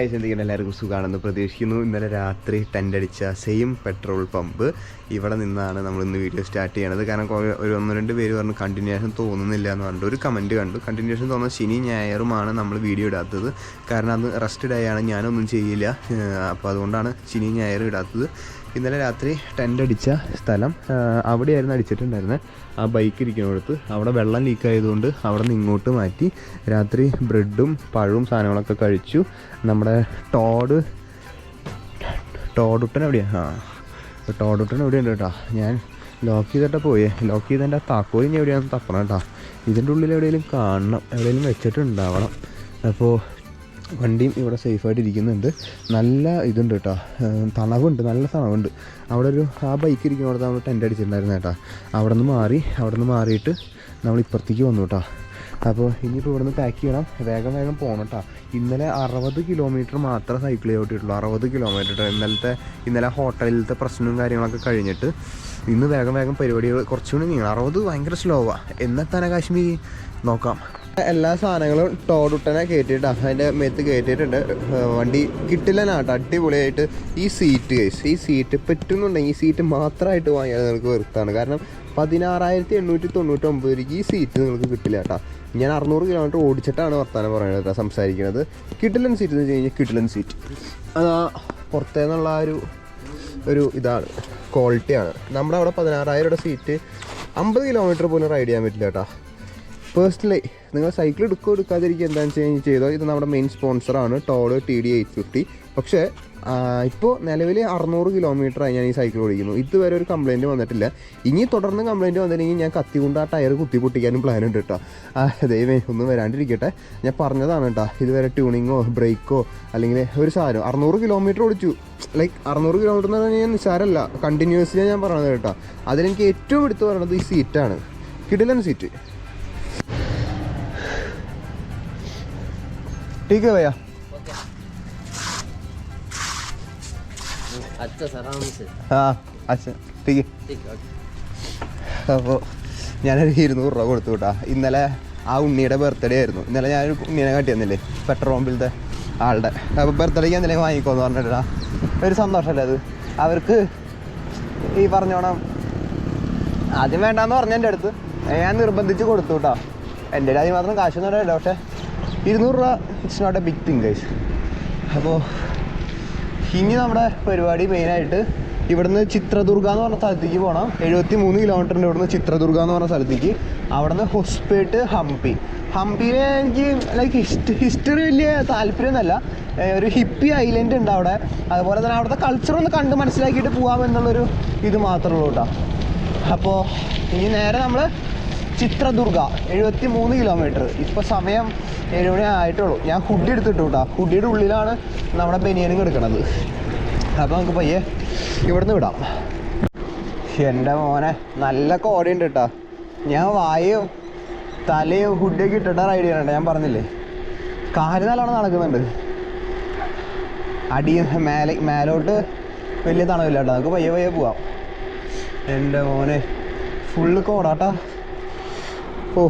എന്തൊക്കെയാണ് എല്ലാവർക്കും സുഖമാണെന്ന് പ്രതീക്ഷിക്കുന്നു. ഇന്നലെ രാത്രി ടെന്റ് അടിച്ച സെയിം പെട്രോൾ പമ്പ് ഇവിടെ നിന്നാണ് നമ്മൾ ഇന്ന് വീഡിയോ സ്റ്റാർട്ട് ചെയ്യണത്. കാരണം ഒരു ഒന്ന് രണ്ട് പേര് പറഞ്ഞു കണ്ടിന്യൂഷൻ തോന്നുന്നില്ല എന്ന് പറഞ്ഞിട്ട് ഒരു കമന്റ് കണ്ടു. കണ്ടിന്യൂഷൻ തോന്നുന്ന ശനി ഞായറുമാണ് നമ്മൾ വീഡിയോ ഇടാത്തത്. കാരണം അത് റെസ്റ്റഡ് ആയാണ്. ഞാനൊന്നും ചെയ്യില്ല. അപ്പോൾ അതുകൊണ്ടാണ് ശനി ഞായർ ഇടാത്തത്. ഇന്നലെ രാത്രി ടെന്റ് അടിച്ച സ്ഥലം അവിടെയായിരുന്നു അടിച്ചിട്ടുണ്ടായിരുന്നത് ആ ബൈക്ക് ഇരിക്കുന്നിടത്ത്. അവിടെ വെള്ളം ലീക്ക് ആയതുകൊണ്ട് അവിടെ നിന്ന് ഇങ്ങോട്ട് മാറ്റി രാത്രി ബ്രെഡും പഴവും സാധനങ്ങളൊക്കെ കഴിച്ചു. നമ്മുടെ ടോഡ് ടോഡുട്ടൻ എവിടെയാണ് ആ ടോഡുട്ടൻ എവിടെയുണ്ട് കേട്ടോ? ഞാൻ ലോക്ക് ചെയ്തിട്ട് പോയേ. ലോക്ക് ചെയ്തതിന്റെ ആ താക്കോൽ ഇനി എവിടെയാണെന്ന് തപ്പണം കേട്ടോ. ഇതിന്റെ ഉള്ളിൽ എവിടെയെങ്കിലും കാണണം. എവിടെയെങ്കിലും വെച്ചിട്ടുണ്ടാവണം. അപ്പോൾ വണ്ടിയും ഇവിടെ സേഫായിട്ട് ഇരിക്കുന്നുണ്ട്. നല്ല ഇതുണ്ട് കേട്ടോ തണവുണ്ട് നല്ല തണവുണ്ട്. അവിടെ ഒരു ആ ബൈക്ക് ഇരിക്കുന്ന അവിടെ നമ്മൾ ടെന്റ് അടിച്ചിട്ടുണ്ടായിരുന്നു കേട്ടോ അവിടെ നിന്ന് മാറി അവിടെ നിന്ന് മാറിയിട്ട് നമ്മൾ ഇപ്പുറത്തേക്ക് വന്നു കേട്ടോ അപ്പോൾ ഇനിയിപ്പോൾ ഇവിടെ നിന്ന് പാക്ക് ചെയ്യണം. വേഗം വേഗം പോകണം കേട്ടോ ഇന്നലെ അറുപത് കിലോമീറ്റർ മാത്രമേ സൈക്കിൾ ചെയ്തോട്ടിട്ടുള്ളൂ അറുപത് കിലോമീറ്റർ ഇന്നലത്തെ ഇന്നലെ ഹോട്ടലിലത്തെ പ്രശ്നവും കാര്യങ്ങളൊക്കെ കഴിഞ്ഞിട്ട് ഇന്ന് വേഗം വേഗം പരിപാടികൾ കുറച്ചുകൂടി നീങ്ങണം. അറുപത് ഭയങ്കര സ്ലോവാണ് എന്നെത്താനാ കാശ്മീർ നോക്കാം. എല്ലാ സാധനങ്ങളും ടോടുട്ടനെ കയറ്റിയിട്ട് അതിന്റെ മേത്ത് കയറ്റിയിട്ടുണ്ട് വണ്ടി വണ്ടി കിട്ടില്ലനാട്ടോ അടിപൊളിയായിട്ട് ഈ സീറ്റ് കേസ് ഈ സീറ്റ് പറ്റുന്നുണ്ടെങ്കിൽ ഈ സീറ്റ് മാത്രമായിട്ട് വാങ്ങിയാൽ നിങ്ങൾക്ക് വെറുത്താണ്. കാരണം പതിനാറായിരത്തി എണ്ണൂറ്റി തൊണ്ണൂറ്റൊമ്പത് രൂപയ്ക്ക് ഈ സീറ്റ് നിങ്ങൾക്ക് കിട്ടില്ല കേട്ടോ. ഞാൻ അറുന്നൂറ് കിലോമീറ്റർ ഓടിച്ചിട്ടാണ് വർത്താനം പറയുന്നത് കേട്ടോ സംസാരിക്കുന്നത്. കിട്ടിലൻ സീറ്റ് എന്ന് വെച്ച് കഴിഞ്ഞാൽ കിട്ടിലൻ സീറ്റ് അതാ പുറത്തേന്നുള്ള ഒരു ഒരു ഇതാണ് ക്വാളിറ്റിയാണ് നമ്മുടെ അവിടെ പതിനാറായിരം സീറ്റ് അമ്പത് കിലോമീറ്റർ പോലും റൈഡ് ചെയ്യാൻ പറ്റില്ല കേട്ടോ. പേഴ്സണലി നിങ്ങൾ സൈക്കിൾ എടുക്കുക എടുക്കാതിരിക്കുക എന്താണെന്ന് വെച്ച് കഴിഞ്ഞാൽ ചെയ്തോ? ഇത് നമ്മുടെ main സ്പോൺസറാണ് toll T D eight fifty പക്ഷേ ഇപ്പോൾ നിലവിൽ അറുന്നൂറ് കിലോമീറ്ററായി ഞാൻ ഈ സൈക്കിൾ ഓടിക്കുന്നു. ഇതുവരെ ഒരു കംപ്ലയിന്റ് വന്നിട്ടില്ല. ഇനി തുടർന്ന് കംപ്ലയിന്റ് വന്നിട്ടുണ്ടെങ്കിൽ ഞാൻ കത്തി കൊണ്ട് ആ ടയർ കുത്തി പൊട്ടിക്കാനും പ്ലാൻ ഉണ്ട് കേട്ടോ ദൈവമേ ഒന്നും വരാണ്ടിരിക്കട്ടെ. ഞാൻ പറഞ്ഞതാണ് കേട്ടോ ഇതുവരെ ട്യൂണിങ്ങോ ബ്രേക്കോ അല്ലെങ്കിൽ ഒരു സാധനം. അറുന്നൂറ് കിലോമീറ്റർ ഓടിച്ചു. ലൈക്ക് അറുന്നൂറ് കിലോമീറ്റർ എന്ന് പറഞ്ഞാൽ നിസ്സാരമല്ല. കണ്ടിന്യൂസ്ലി ഞാൻ പറഞ്ഞത് കേട്ടോ. അതിലെനിക്ക് ഏറ്റവും എടുത്തു പറയുന്നത് ഈ സീറ്റാണ് കിടിലൻ സീറ്റ് ठीक है भैया अच्छा सर आराम से हाँ अच्छा ठीक है ठीक है അപ്പോൾ ഞാനൊരു ഇരുന്നൂറ് രൂപ കൊടുത്തു കേട്ടാ ഇന്നലെ ആ ഉണ്ണിയുടെ ബർത്ത്ഡേ ആയിരുന്നു ഇന്നലെ ഞാനൊരു ഉണ്ണീനെ കാട്ടി തന്നില്ലേ പെട്രോൾ പമ്പിലത്തെ ആളുടെ അപ്പോൾ ബർത്ത്ഡേക്ക് എന്തെങ്കിലും വാങ്ങിക്കോന്ന് പറഞ്ഞിട്ടാ ഒരു സന്തോഷമല്ലേ അത് അവർക്ക് ഈ പറഞ്ഞോണം ആദ്യം വേണ്ടാന്ന് പറഞ്ഞ എൻ്റെ അടുത്ത് ഞാൻ നിർബന്ധിച്ച് കൊടുത്തു കേട്ടോ എൻ്റെ ആദ്യം മാത്രം കാശൊന്നും അറിയില്ല പക്ഷേ ഇരുന്നൂറ് രൂപ it's not a big thing guys അപ്പോൾ ഇനി നമ്മുടെ പരിപാടി മെയിനായിട്ട് ഇവിടുന്ന് ചിത്രദുർഗ എന്ന് പറഞ്ഞ സ്ഥലത്തേക്ക് പോകണം എഴുപത്തി മൂന്ന് കിലോമീറ്ററിന്റെ ഇവിടുന്ന് ചിത്രദുർഗ എന്ന് പറഞ്ഞ സ്ഥലത്തേക്ക്. അവിടുന്ന് ഹൊസ്പേട്ട് ഹംപി. ഹംപിയിലെ എനിക്ക് ലൈക്ക് ഹിസ്റ്റ് ഹിസ്റ്ററി വലിയ താല്പര്യമൊന്നുമല്ല. ഒരു ഹിപ്പി ഐലൻഡ് ഉണ്ട് അവിടെ. അതുപോലെ തന്നെ അവിടുത്തെ കൾച്ചർ ഒന്ന് കണ്ട് മനസ്സിലാക്കിയിട്ട് പോകാമെന്നുള്ളൊരു ഇത് മാത്രമേ ഉള്ളൂ കേട്ടോ. അപ്പോൾ ഇനി നേരെ നമ്മൾ ചിത്രദുർഗ എഴുപത്തി മൂന്ന് കിലോമീറ്റർ ഇപ്പോൾ സമയം ഏഴ് മണി ആയിട്ടുള്ളൂ. ഞാൻ ഹുഡി എടുത്തിട്ടു കേട്ടോ ഹുഡിയുടെ ഉള്ളിലാണ് നമ്മുടെ ബനിയനും കിടക്കണത്. അപ്പോൾ നമുക്ക് പയ്യെ ഇവിടുന്ന് വിടാം. എന്റെ മോനെ നല്ല കോടയുണ്ട് കേട്ടോ ഞാൻ വായയും തലയും ഹുഡിയൊക്കെ ഇട്ടിട്ടാ റൈഡ് ചെയ്യണുണ്ട് ഞാൻ പറഞ്ഞില്ലേ? കാൽ നല്ലോണം നടക്കുന്നുണ്ട്. അടി മേലെ മേലോട്ട് വലിയ തണവില്ല കേട്ടോ നമുക്ക് പയ്യെ പയ്യെ പോവാം. എന്റെ മോനെ ഫുള്ള് കോടാട്ടാ. ഓ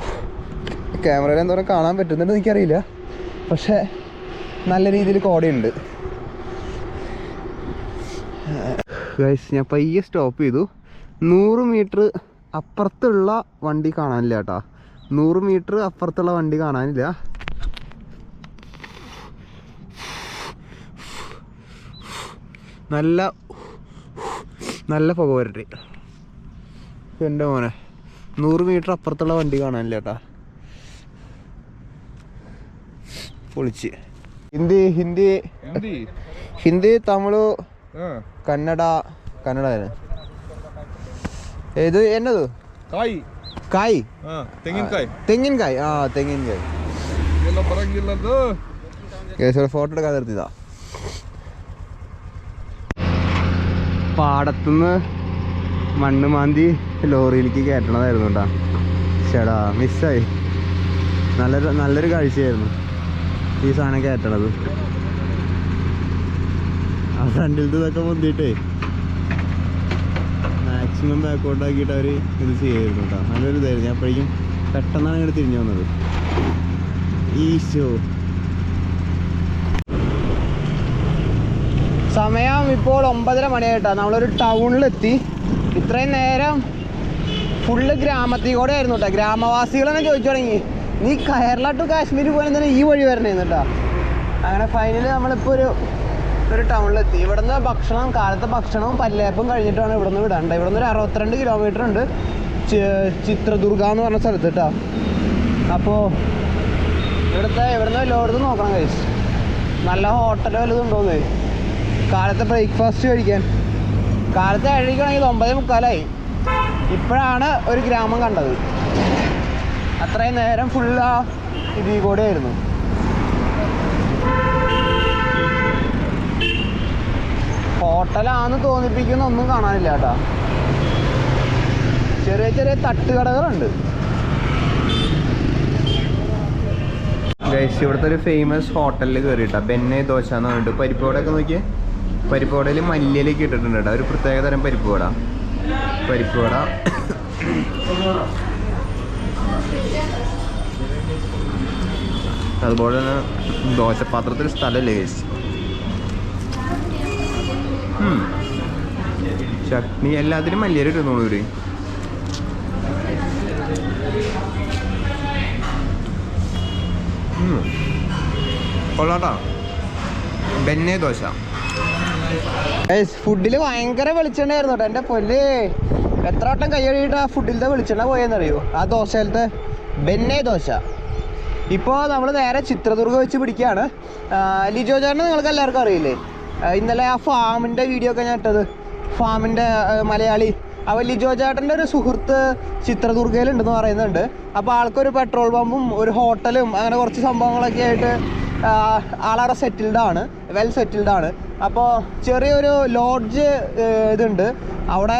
ക്യാമറയിൽ എന്തോരം കാണാൻ പറ്റുന്നുണ്ടെന്ന് എനിക്കറിയില്ല. പക്ഷേ നല്ല രീതിയിൽ കോടയുണ്ട്. ഞാൻ പയ്യെ സ്റ്റോപ്പ് ചെയ്തു. നൂറ് മീറ്റർ അപ്പുറത്തുള്ള വണ്ടി കാണാനില്ല കേട്ടോ. നൂറ് മീറ്റർ അപ്പുറത്തുള്ള വണ്ടി കാണാനില്ല. നല്ല നല്ല പുക വരട്ടെ. എന്റെ മോനെ. നൂറ് മീറ്റർ അപ്പുറത്തുള്ള വണ്ടി കാണാനില്ല കേട്ടാ. പൊളിച്ച്. ഹിന്ദി ഹിന്ദി. ഹിന്ദി തമിഴ് കന്നഡ കന്നഡ ഇത് എന്നത്? കായ്. കായ്. തെങ്ങിൻകായ് തെങ്ങിൻകായ് ആ തെങ്ങിൻകായ് ഫോട്ടോ എടുക്കാൻ നിർത്തിയതാ. പാടത്തുനിന്ന് മണ്ണ് മാന്തി ലോറിയിലേക്ക് കയറ്റണതായിരുന്നു കേട്ടോ ചേടാ മിസ്സായി നല്ലൊരു നല്ലൊരു കാഴ്ചയായിരുന്നു ഈ സാധനം കയറ്റണത്. ആ ഫ്രണ്ടിലത്തെ ഇതൊക്കെ പൊന്തിയിട്ടേ. മാക്സിമം ബാക്കോട്ട് ആക്കിയിട്ട് അവർ ഇത് ചെയ്യായിരുന്നു കേട്ടോ നല്ലൊരു ഇതായിരുന്നു. ഞാൻ അപ്പോഴേക്കും പെട്ടെന്നാണ് ഇങ്ങോട്ട് തിരിഞ്ഞു വന്നത്. ഈശോ. സമയം ഇപ്പോൾ ഒമ്പതര മണിയായിട്ടാണ് നമ്മളൊരു ടൗണിലെത്തി. ഇത്രയും നേരം ഫുള്ള് ഗ്രാമത്തിൽ കൂടെ ആയിരുന്നു കേട്ടോ ഗ്രാമവാസികൾ ചോദിച്ചു തുടങ്ങി. നീ കേരള ടു കാശ്മീർ പോകാൻ തന്നെ ഈ വഴി വരണേന്ന് കേട്ടോ അങ്ങനെ ഫൈനലി നമ്മളിപ്പോൾ ഒരു ഒരു ടൗണിലെത്തി ഇവിടുന്ന് ഭക്ഷണം കാലത്തെ ഭക്ഷണവും പല്ലേപ്പും കഴിഞ്ഞിട്ടാണ് ഇവിടുന്ന് വിടേണ്ടത്. ഇവിടുന്ന് ഒരു അറുപത്തിരണ്ട് കിലോമീറ്റർ ഉണ്ട് ചിത്രദുർഗ എന്ന് പറഞ്ഞ സ്ഥലത്ത് കേട്ടോ അപ്പോൾ ഇവിടുത്തെ ഇവിടുന്ന് എല്ലായിടത്തും നോക്കണം കഴിച്ച് നല്ല ഹോട്ടൽ വല്ലതും ഉണ്ടോന്ന്? കാലത്തെ ബ്രേക്ക്ഫാസ്റ്റ് കഴിക്കാൻ. കാലത്ത് ഏഴരയ്ക്കാണെങ്കിൽ ഒമ്പതേ മുക്കാലായി. ഇപ്പോഴാണ് ഒരു ഗ്രാമം കണ്ടത്. അത്രയും നേരം ഫുള്ള് ഇതിൽ കൂടെ ആയിരുന്നു. ഹോട്ടലാന്ന് തോന്നിപ്പിക്കുന്ന ഒന്നും കാണാനില്ല കേട്ടോ. ചെറിയ ചെറിയ തട്ടുകടകളുണ്ട്. ഇവിടുത്തെ ഒരു ഫേമസ് ഹോട്ടലിൽ കയറിയിട്ടാ ബെന്നെ ദോശ എന്ന് പറഞ്ഞിട്ട് പരിപ്പോടൊക്കെ നോക്കിയേ? പരിപ്പോടയിൽ മല്ലിയിലേക്ക് ഇട്ടിട്ടുണ്ട് ഒരു പ്രത്യേക തരം പരിപ്പ് വട പരിപ്പ് വട അതുപോലെ തന്നെ ദോശപാത്രത്തിൽ സ്ഥലമില്ലേ. ചട്നി എല്ലാത്തിനും മല്ലിയില ഇടുന്നോളൂ ഇവർ. കൊള്ളാട്ടോ. ബെന്നെ ദോശ. ഫുഡിൽ ഭയങ്കര വെളിച്ചെണ്ണയായിരുന്നു കേട്ടോ. എന്റെ പൊല്ല് എത്ര വട്ടം കൈ കഴുകിയിട്ട് ആ ഫുഡിലത്തെ വെളിച്ചെണ്ണ പോയെന്നറിയോ? ആ ദോശയിലത്തെ ബെന്നെ ദോശ. ഇപ്പോ നമ്മൾ നേരെ ചിത്രദുർഗ വെച്ച് പിടിക്കുകയാണ്. ലിജോ ചേട്ടനെ നിങ്ങൾക്ക് എല്ലാവർക്കും അറിയില്ലേ? ഇന്നലെ ആ ഫാമിന്റെ വീഡിയോ ഒക്കെ ഞാൻ ഇട്ടത്. ഫാമിന്റെ മലയാളി. അപ്പോൾ ലിജോ ചേട്ടന്റെ ഒരു സുഹൃത്ത് ചിത്രദുർഗയിലുണ്ടെന്ന് പറയുന്നുണ്ട്. അപ്പോൾ ആൾക്കൊരു പെട്രോൾ പമ്പും ഒരു ഹോട്ടലും അങ്ങനെ കുറച്ച് സംഭവങ്ങളൊക്കെ ആയിട്ട് ആളവിടെ ആണ് വെൽ സെറ്റിൽഡ് ആണ്. അപ്പോൾ ചെറിയൊരു ലോഡ്ജ് ഇതുണ്ട്. അവിടെ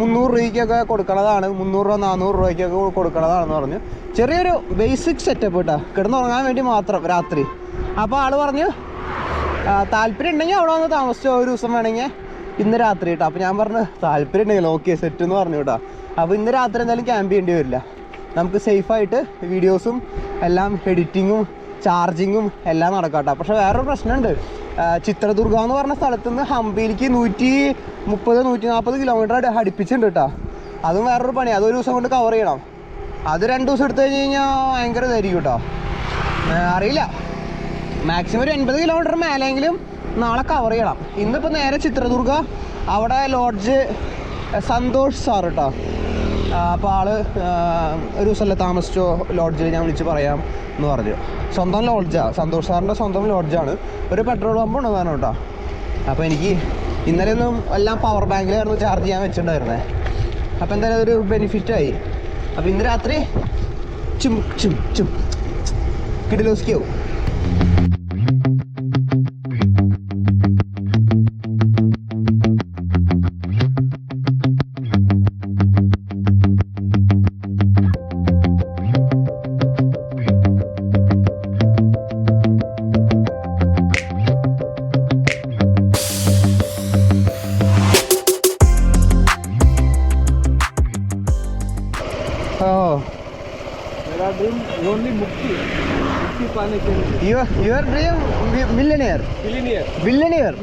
മുന്നൂറ് രൂപയ്ക്കൊക്കെ കൊടുക്കണതാണ് മുന്നൂറ് രൂപ നാനൂറ് രൂപയ്ക്കൊക്കെ കൊടുക്കണതാണെന്ന് പറഞ്ഞു. ചെറിയൊരു ബേസിക് സെറ്റപ്പ് കേട്ടോ കിടന്നുറങ്ങാൻ വേണ്ടി മാത്രം രാത്രി. അപ്പോൾ ആൾ പറഞ്ഞു താല്പര്യം ഉണ്ടെങ്കിൽ അവിടെ വന്ന് താമസിച്ചോ ഒരു ദിവസം വേണമെങ്കിൽ. ഇന്ന് രാത്രി കേട്ടോ അപ്പോൾ ഞാൻ പറഞ്ഞു താല്പര്യം ഉണ്ടെങ്കിൽ ഓക്കെ സെറ്റ് എന്ന് പറഞ്ഞു കേട്ടോ അപ്പോൾ ഇന്ന് രാത്രി എന്തായാലും ക്യാമ്പ് ചെയ്യേണ്ടി വരില്ല. നമുക്ക് സേഫായിട്ട് വീഡിയോസും എല്ലാം എഡിറ്റിങ്ങും ചാർജിങ്ങും എല്ലാം നടക്കാട്ടോ. പക്ഷെ വേറൊരു പ്രശ്നമുണ്ട്. ചിത്രദുർഗ എന്ന് പറഞ്ഞ സ്ഥലത്ത് നിന്ന് ഹംപിയിലേക്ക് നൂറ്റി മുപ്പത് നൂറ്റി നാൽപ്പത് കിലോമീറ്റർ അടുപ്പിച്ചിട്ടുണ്ട് കേട്ടോ. അതും വേറൊരു പണി അതൊരു ദിവസം കൊണ്ട് കവർ ചെയ്യണം. അത് രണ്ട് ദിവസം എടുത്തു കഴിഞ്ഞ് കഴിഞ്ഞാൽ ഭയങ്കര ഇതായിരിക്കും കേട്ടോ. അറിയില്ല. മാക്സിമം ഒരു എൺപത് കിലോമീറ്റർ മേലെങ്കിലും നാളെ കവർ ചെയ്യണം. ഇന്നിപ്പോൾ നേരെ ചിത്രദുർഗ അവിടെ ലോഡ്ജ് സന്തോഷ് സാർ കേട്ടോ അപ്പോൾ ആൾ ആ, ഒരു ദിവസമല്ല താമസിച്ചോ? ലോഡ്ജിൽ ഞാൻ വിളിച്ച് പറയാം എന്ന് പറഞ്ഞു. സ്വന്തം ലോഡ്ജാണ് സന്തോഷ് സാറിന്റെ സ്വന്തം ലോഡ്ജാണ് ഒരു പെട്രോൾ പമ്പ് ഉണ്ടെന്നാണ് കേട്ടോ. അപ്പോൾ എനിക്ക് ഇന്നലെയൊന്നും എല്ലാം പവർ ബാങ്കിലായിരുന്നു ചാർജ് ചെയ്യാൻ വെച്ചിട്ടുണ്ടായിരുന്നത് അപ്പോൾ എന്തായാലും ഒരു ബെനിഫിറ്റായി അപ്പോൾ ഇന്ന് രാത്രി ചും ചും ചും. കിടിലോസ്കിയാവും पाने के लिए। Your your dream mi- millionaire, billionaire, billionaire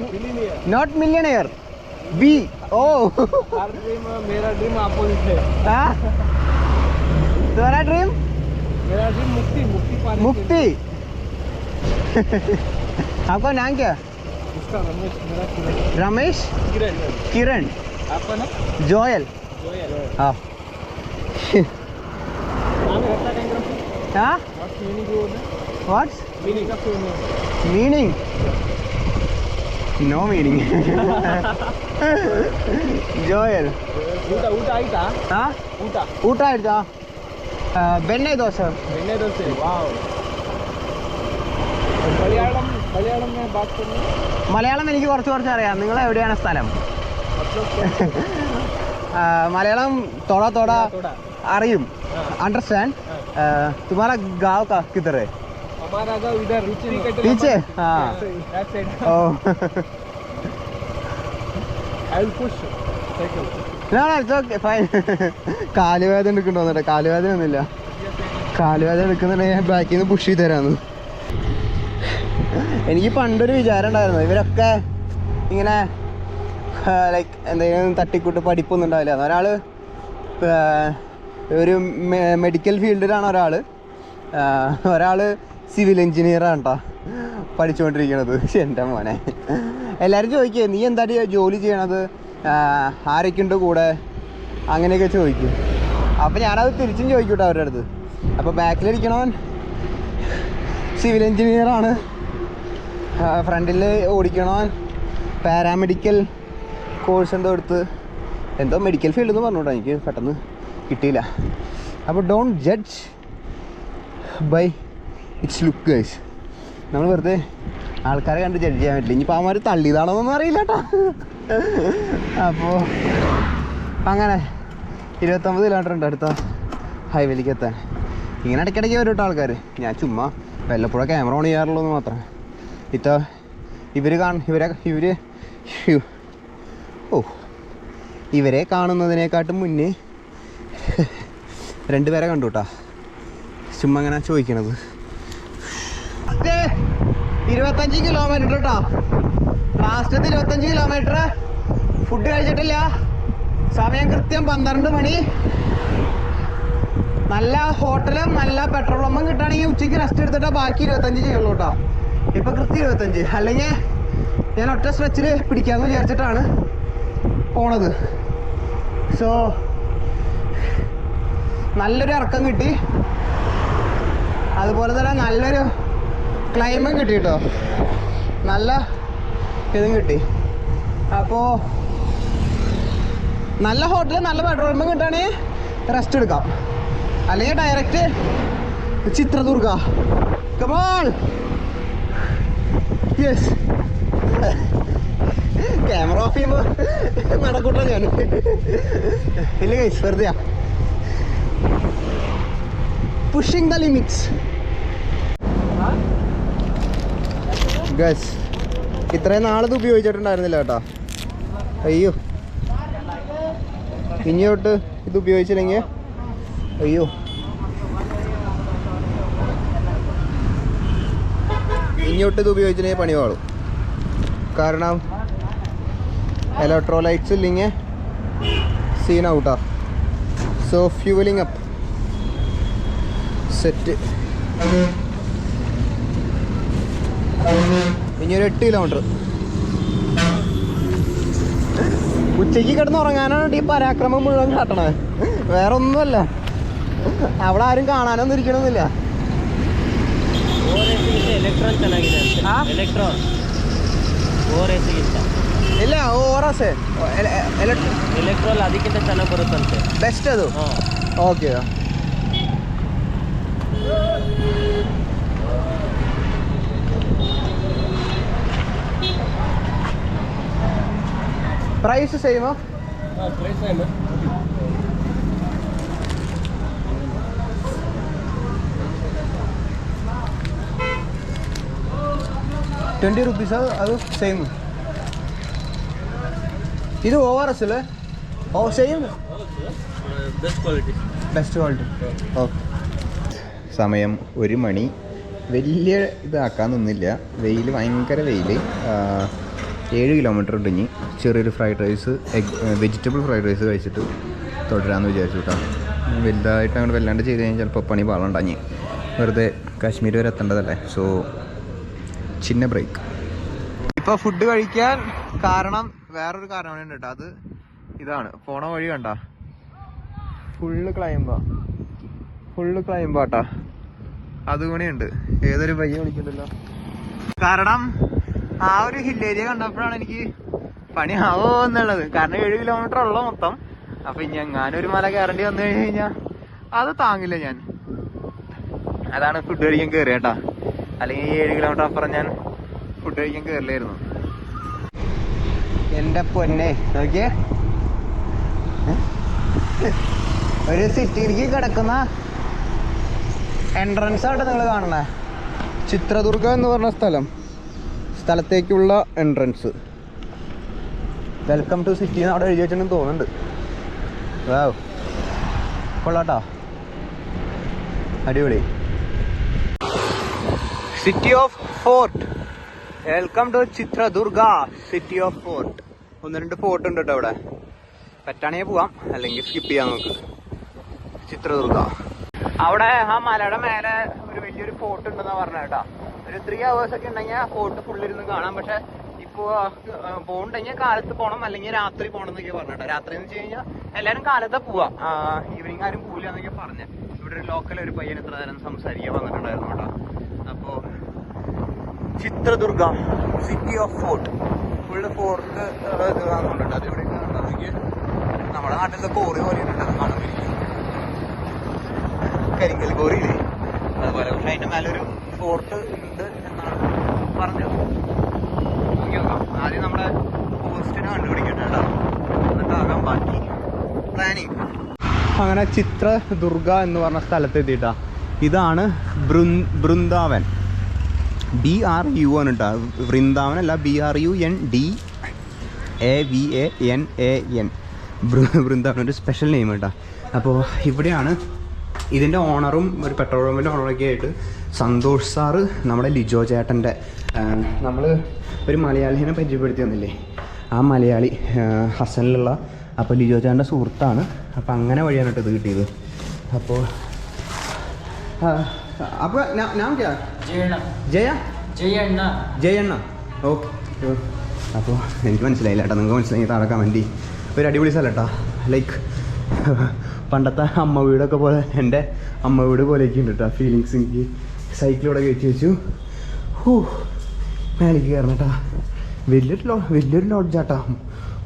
not millionaire. B. हर ड्रीम मेरा ड्रीम अपोजिट है। हाँ? तुम्हारा ड्रीम मेरा ड्रीम मुक्ति मुक्ति पाने मुक्ति. आपका नाम क्या? उसका रमेश मेरा किरण। रमेश? किरण। किरण. आपका ना जोयल. जोयल हाँ. नाम हाँ What? Meaning of your name. Meaning? No meaning. Joel. ಊಟ ಊಟ ಆಯ್ತಾ ಹಾ ಊಟ ಊಟ ಆಯ್ತಾ ಬೆಣ್ಣೆ ದೋಸೆ ಬೆಣ್ಣೆ ದೋಸೆ ವಾವ್ മലയാളം മലയാളം മലയാളം എനിക്ക് കുറച്ച് കുറച്ച് അറിയാം നിങ്ങൾ എവിടെയാണ് സ്ഥലം മലയാളം തോട തോട അറിയും അണ്ടർസ്റ്റാൻഡ് തുമാര ഗാവ് കിതറേ हमारा गाँव इधर पीछे पीछे? हाँ। That side. Oh I will push cycle. Fine കാലുവേദന എടുക്കണ്ടോ എന്നിട്ട് കാലുവേദന ഒന്നുമില്ല കാലുവേദന എടുക്കുന്നുണ്ടെങ്കിൽ ഞാൻ ബാക്കിൽ നിന്ന് പുഷ് ചെയ്ത് തരാന്ന് എനിക്ക് പണ്ടൊരു വിചാരം ഉണ്ടായിരുന്നു ഇവരൊക്കെ ഇങ്ങനെ ലൈക്ക് എന്തെങ്കിലും തട്ടിക്കൂട്ട് പഠിപ്പൊന്നും ഉണ്ടാവില്ല ഒരാൾ ഒരു മെഡിക്കൽ ഫീൽഡിലാണ് ഒരാൾ ഒരാൾ സിവിൽ എഞ്ചിനീയറാണ് കേട്ടോ പഠിച്ചുകൊണ്ടിരിക്കണത് എന്റെ മോനെ. എല്ലാവരും ചോദിക്കുക നീ എന്താ ജോലി ചെയ്യണത്? ആരൊക്കെയുണ്ട് കൂടെ? അങ്ങനെയൊക്കെ ചോദിക്കും. അപ്പോൾ ഞാനത് തിരിച്ചും ചോദിക്കും കേട്ടോ അവരുടെ അടുത്ത്. അപ്പോൾ ബാക്കിലിരിക്കണവൻ സിവിൽ എഞ്ചിനീയറാണ് ഫ്രണ്ടിൽ ഓടിക്കണവൻ പാരാമെഡിക്കൽ കോഴ്സ് എന്തോ എടുത്ത്. എന്തോ മെഡിക്കൽ ഫീൽഡ് എന്ന് പറഞ്ഞോട്ടോ എനിക്ക് പെട്ടെന്ന് കിട്ടിയില്ല. അപ്പോൾ don't judge by its look guys നമ്മൾ വെറുതെ ആൾക്കാരെ കണ്ട് ജഡ്ജ് ചെയ്യാൻ പറ്റില്ല. ഇനിയിപ്പോൾ അവന്മാർ തള്ളിയതാണോന്നൊന്നും അറിയില്ല കേട്ടോ അപ്പോൾ അങ്ങനെ ഇരുപത്തൊമ്പത് കിലോമീറ്റർ ഉണ്ട് അടുത്ത ഹൈവേയിലേക്ക് എത്താൻ. ഇങ്ങനെ ഇടയ്ക്കിടയ്ക്ക് വരും കേട്ടോ ആൾക്കാർ ഞാൻ ചുമ്മാ വല്ലപ്പോഴും ക്യാമറ ഓൺ ചെയ്യാറുള്ളൂ എന്ന് മാത്രമേ ഇത്ത ഇവർ കാണ ഇവരെ ഇവർ ഓ ഇവരെ കാണുന്നതിനെക്കാട്ടും മുന്നേ രണ്ടുപേരെ കണ്ടു കേട്ടോ ചുമ്മാ അങ്ങനെ ചോദിക്കണത്. ഇരുപത്തഞ്ച് കിലോമീറ്റർ കേട്ടോ ലാസ്റ്റത്തെ ഇരുപത്തഞ്ച് കിലോമീറ്റർ ഫുഡ് കഴിച്ചിട്ടില്ല. സമയം കൃത്യം പന്ത്രണ്ട് മണി. നല്ല ഹോട്ടലും നല്ല പെട്രോൾ പമ്പും കിട്ടുകയാണെങ്കിൽ ഉച്ചയ്ക്ക് റെസ്റ്റ് എടുത്തിട്ട് ബാക്കി ഇരുപത്തഞ്ച് ചെയ്യുള്ളൂ കേട്ടോ ഇപ്പൊ കൃത്യം ഇരുപത്തഞ്ച്. അല്ലെങ്കിൽ ഞാൻ ഒറ്റ സ്ട്രെച്ചിൽ പിടിക്കാമെന്ന് വിചാരിച്ചിട്ടാണ് പോണത്. സോ നല്ലൊരു ഇറക്കം കിട്ടി. അതുപോലെ തന്നെ നല്ലൊരു ക്ലൈമും കിട്ടി കേട്ടോ നല്ല ഇതും കിട്ടി. അപ്പോൾ നല്ല ഹോട്ടൽ നല്ല പമ്പ് കിട്ടുകയാണെങ്കിൽ റെസ്റ്റ് എടുക്കാം. അല്ലെങ്കിൽ direct Chitradurga. കമോൾ yes camera off ചെയ്യുമ്പോൾ നടക്കൂട്ടോ ഞാൻ. ഇല്ല ഗൈസ് വെറുതെയാ. പുഷിംഗ് ദ ലിമിറ്റ്സ് ഗസ് ഇത്രയും നാളത് ഉപയോഗിച്ചിട്ടുണ്ടായിരുന്നില്ല കേട്ടോ. അയ്യോ. ഇനി തൊട്ട് ഇത് ഉപയോഗിച്ചില്ലെങ്കിൽ അയ്യോ. ഇനി തൊട്ട് ഇത് ഉപയോഗിച്ചില്ലെങ്കിൽ പണി പാളും. കാരണം ഇലക്ട്രോലൈറ്റ്സ് ഇല്ലെങ്കിൽ സീൻ ഔട്ടാ സോ ഫ്യൂലിംഗ് അപ്പ് സെറ്റ് ഇനി ഒരു എട്ട് കിലോമീറ്റർ ഉച്ചയ്ക്ക് കിടന്ന് ഉറങ്ങാനാണ് ഈ പരാക്രമം മുഴുവൻ കാട്ടണത് വേറെ ഒന്നുമല്ല അവിടെ ആരും കാണാനൊന്നും ഇരിക്കണമെന്നില്ല ಓ ರೇಸಿಗಿಂತ ಎಲೆಕ್ಟ್ರಾನ್ ಚೆನ್ನಾಗಿದೆ ಹಾ? ಎಲೆಕ್ಟ್ರಾನ್ ಓ ರೇಸಿಗಿಂತ ಇಲ್ಲ ಓರಸೆ ಎಲೆಕ್ಟ್ರಾಲ್ ಅದಕ್ಕಿಂತ ಚೆನ್ನಾಗಿ ಬರುತ್ತಂತೆ ಬೆಸ್ಟ್ ಅದು ಹಾಂ ಓಕೆ പ്രൈസ് സെയിമോ ട്വന്റി റുപ്പീസ് അത് സെയിം ഇത് ഓ ആർ എസ് അല്ലേ ഓ സെയിം ബെസ്റ്റ് ക്വാളിറ്റി ഓക്കെ സമയം ഒരു മണി. വലിയ ഇതാക്കാൻ നിന്നില്ല. വെയിൽ ഭയങ്കര വെയിൽ ഏഴ് കിലോമീറ്റർ ഉണ്ട് ഇനി. ചെറിയൊരു fried rice egg vegetable fried rice കഴിച്ചിട്ട് തുടരാമെന്ന് വിചാരിച്ചു കേട്ടോ വലുതായിട്ട് അങ്ങോട്ട് വല്ലാണ്ട് ചെയ്ത് കഴിഞ്ഞാൽ ചിലപ്പോൾ പണി പാളുണ്ടാഞ്ഞ്. വെറുതെ കാശ്മീർ വരെ എത്തേണ്ടതല്ലേ? സോ ചിന്ന ബ്രേക്ക് ഇപ്പോൾ ഫുഡ് കഴിക്കാൻ കാരണം വേറൊരു കാരണമാണ് കേട്ടോ അത് ഇതാണ്. പോണ വഴി കണ്ട. ഫുള്ള് ക്ലൈമ്പാ ഫുള്ള് ക്ലൈമ്പാട്ടാ അതുകൂടിയുണ്ട് ഏതൊരു പയ്യ വിളിക്കണ്ടല്ലോ? കാരണം ആ ഒരു ഹില്ലേരിയ കണ്ടപ്പോഴാണ് എനിക്ക് പണിയാവോ എന്നുള്ളത്. കാരണം ഏഴ് കിലോമീറ്റർ ഉള്ള മൊത്തം. അപ്പൊ ഇനി എങ്ങാനും ഒരു മല കയറേണ്ടി വന്നു കഴിഞ്ഞു കഴിഞ്ഞാൽ അത് താങ്ങില്ല ഞാൻ. അതാണ് ഫുഡ് കഴിക്കാൻ കയറി കേട്ടാ അല്ലെങ്കിൽ ഏഴ് കിലോമീറ്റർ അപ്പുറം ഞാൻ ഫുഡ് കഴിക്കാൻ കയറില്ലായിരുന്നു എന്റെ പൊന്നെ നോക്കിയേ. ഒരു സിറ്റിയിലേക്ക് കിടക്കുന്ന എൻട്രൻസ് ആയിട്ട് നിങ്ങൾ കാണണേ ചിത്രദുർഗ എന്ന് പറഞ്ഞ സ്ഥലം. സ്ഥലത്തേക്കുള്ള എൻട്രൻസ് വെൽക്കം ടു സിറ്റി എന്ന് അവിടെ എഴുതി വെച്ചിട്ടുണ്ടെന്ന് തോന്നുന്നുണ്ട്. വാവ് കൊള്ളാട്ടോ. അടിപൊളി. City of fort welcome to Chitradurga city of fort ഒന്ന് രണ്ട് ഫോർട്ട് ഉണ്ട് കേട്ടോ അവിടെ. പറ്റാണെങ്കിൽ പോവാം അല്ലെങ്കിൽ സ്കിപ്പ് ചെയ്യാം നമുക്ക്. ചിത്രദുർഗ അവിടെ ആ മലയുടെ മേലെ ഒരു വലിയൊരു ഫോർട്ട് ഉണ്ടെന്നാ പറഞ്ഞ കേട്ടാ. ഒരു ത്രീ അവേഴ്സ് ഒക്കെ ഉണ്ടെങ്കിൽ ആ ഫോർട്ട് ഫുള്ളിരുന്ന് കാണാം. പക്ഷെ പോകണ്ടെങ്കിൽ കാലത്ത് പോകണം അല്ലെങ്കിൽ രാത്രി പോകണം എന്നൊക്കെ പറഞ്ഞിട്ട്. രാത്രി എന്ന് വെച്ച് കഴിഞ്ഞാൽ എല്ലാരും കാലത്തെ പോവാ. ഈവനിങ് ആരും പോവില്ല എന്നൊക്കെ പറഞ്ഞ്. ഇവിടെ ഒരു ലോക്കൽ ഒരു പയ്യൻ ഇത്ര നേരം സംസാരിക്കാൻ വന്നിട്ടുണ്ടായിരുന്നു കേട്ടോ. അപ്പോ Chitradurga city of fort full fort ഇത് കാണുന്നുണ്ട് അത് ഇവിടെ നമ്മുടെ നാട്ടിലത്തെ കോറി പോലെ ഉണ്ട് അത് വേണ്ടി കരിങ്കൽ കോറിയില്ലേ അതുപോലെ അതിന്റെ മേലൊരു ഫോർട്ട് ഉണ്ട് എന്നാണ് പറഞ്ഞത്. ആദ്യം നമ്മുടെ പോസ്റ്റിനെ കണ്ടുപിടിക്കട്ടെ കേട്ടോ. എന്നിട്ടാകാം ബാക്കി പ്ലാനിങ് അങ്ങനെ ചിത്ര ദുർഗ എന്ന് പറഞ്ഞ സ്ഥലത്ത് എത്തിയിട്ടാ. ഇതാണ് ബൃന്ദാവൻ. ബി ആർ യു ആണ് കേട്ടോ വൃന്ദാവൻ അല്ല B R U N D A V A N A N Vrindavan ഒരു സ്പെഷ്യൽ നെയിം കേട്ടോ അപ്പോൾ ഇവിടെയാണ് ഇതിന്റെ ഓണറും ഒരു പെട്രോൾ പമ്പിന്റെ ഓണറൊക്കെ ആയിട്ട് സന്തോഷ് സാറ് നമ്മുടെ ലിജോ ചേട്ടന്റെ നമ്മൾ ഒരു മലയാളിനെ പരിചയപ്പെടുത്തി തന്നില്ലേ? ആ മലയാളി ഹസനിലുള്ള അപ്പോൾ ലിജോ ചാന്റെ സുഹൃത്താണ്. അപ്പോൾ അങ്ങനെ വഴിയാണ് കേട്ടോ ഇത് കിട്ടിയത്. അപ്പോൾ അപ്പോൾ ഞാൻ ജയ? ജയണ്ണ. ജയണ്ണ. ഓക്കെ. അപ്പോൾ എനിക്ക് മനസ്സിലായില്ല കേട്ടോ. നിങ്ങൾക്ക് മനസ്സിലായി താഴെ വേണ്ടി ഒരു അടിപൊളി സ്ഥലം ലൈക്ക് പണ്ടത്തെ അമ്മ വീടൊക്കെ പോലെ എന്റെ അമ്മ വീട് പോലെയൊക്കെ ഉണ്ട് കേട്ടോ. ഫീലിങ്സ് എനിക്ക് സൈക്കിളിലൂടെ കയറ്റി വെച്ചു. ഹൂ. മേലേക്ക് കയറണം കേട്ടോ വലിയൊരു ലോ വലിയൊരു ലോഡ്ജാട്ടാ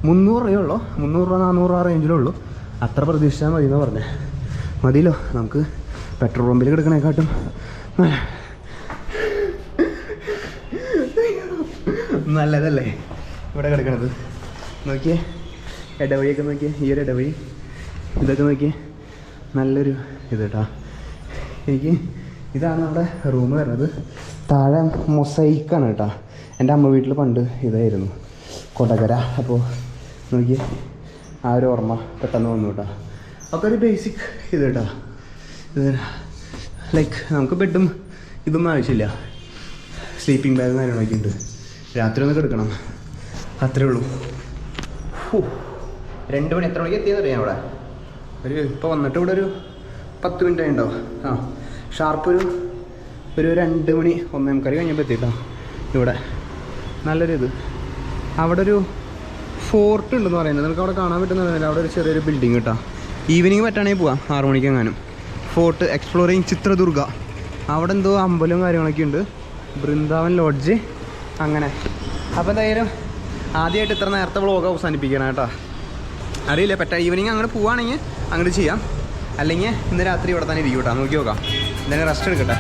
മുന്നൂറ് രൂപയേ ഉള്ളൂ മുന്നൂറ് രൂപ നാനൂറ് രൂപ റേഞ്ചിലേ ഉള്ളൂ. അത്ര പ്രതീക്ഷിച്ചാൽ മതി എന്ന് പറഞ്ഞേ. മതിയല്ലോ. നമുക്ക് പെട്രോൾ പമ്പിൽ കിടക്കണേക്കാട്ടും നല്ലതല്ലേ? ഇവിടെ കിടക്കണത്. നോക്കിയേ. ഇടവഴിയൊക്കെ നോക്കിയേ. ഈ ഒരു ഇടവഴി. ഇതൊക്കെ നോക്കിയേ. നല്ലൊരു ഇത് കേട്ടാ എനിക്ക് ഇതാണ് നമ്മുടെ റൂം വരുന്നത്. താഴെ മൊസൈക്കാണ് കേട്ടോ. എന്റെ അമ്മ വീട്ടിൽ പണ്ട് ഇതായിരുന്നു. കൊടകര. അപ്പോൾ നോക്കി ആ ഒരു ഓർമ്മ പെട്ടെന്ന് വന്നു കേട്ടോ. അപ്പോൾ ഒരു ബേസിക് ഇത് കേട്ടോ. ഇത് ലൈക്ക് നമുക്ക് ബെഡും ഇതൊന്നും ആവശ്യമില്ല. സ്ലീപ്പിംഗ് ബാഗ് കാര്യങ്ങളൊക്കെ ഉണ്ട്. രാത്രി ഒന്ന് കിടക്കണം. അത്രേ ഉള്ളൂ. ഹൂ. രണ്ട് മണി എത്ര മണിക്ക് എത്തിയെന്ന് അറിയാം അവിടെ? ഒരു ഇപ്പോൾ വന്നിട്ട് ഇവിടെ ഒരു പത്ത് മിനിറ്റ് ആയിട്ടോ ആ ഷാർപ്പ് ഒരു ഒരു രണ്ട് മണി ഒന്നേ മുക്കാൽ കഴിഞ്ഞപ്പോൾ എത്തിയിട്ടോ ഇവിടെ. നല്ലൊരു ഇത് അവിടെ ഒരു ഫോർട്ട് ഉണ്ടെന്ന് പറയുന്നത്. നിങ്ങൾക്ക് അവിടെ കാണാൻ പറ്റുന്ന അവിടെ ഒരു ചെറിയൊരു ബിൽഡിംഗ് കേട്ടോ ഈവനിങ് പറ്റുകയാണെങ്കിൽ പോവാം. ആറു മണിക്ക് എങ്ങാനും ഫോർട്ട് എക്സ്പ്ലോറിങ് ചിത്രദുർഗ. അവിടെ എന്തോ അമ്പലവും കാര്യങ്ങളൊക്കെ ഉണ്ട്. ബൃന്ദാവൻ ലോഡ്ജ് അങ്ങനെ. അപ്പോൾ എന്തായാലും ആദ്യമായിട്ട് ഇത്ര നേരത്തെ വ്ളോഗ് അവസാനിപ്പിക്കണം കേട്ടോ. അറിയില്ല? പറ്റ ഈവനിങ് അങ്ങോട്ട് പോവുകയാണെങ്കിൽ അങ്ങോട്ട് ചെയ്യാം. അല്ലെങ്കിൽ ഇന്ന് രാത്രി ഇവിടെ തന്നെ ഇരിക്കും കേട്ടോ. നോക്കി നോക്കാം. എന്തായാലും റെസ്റ്റ് എടുക്കട്ടെ.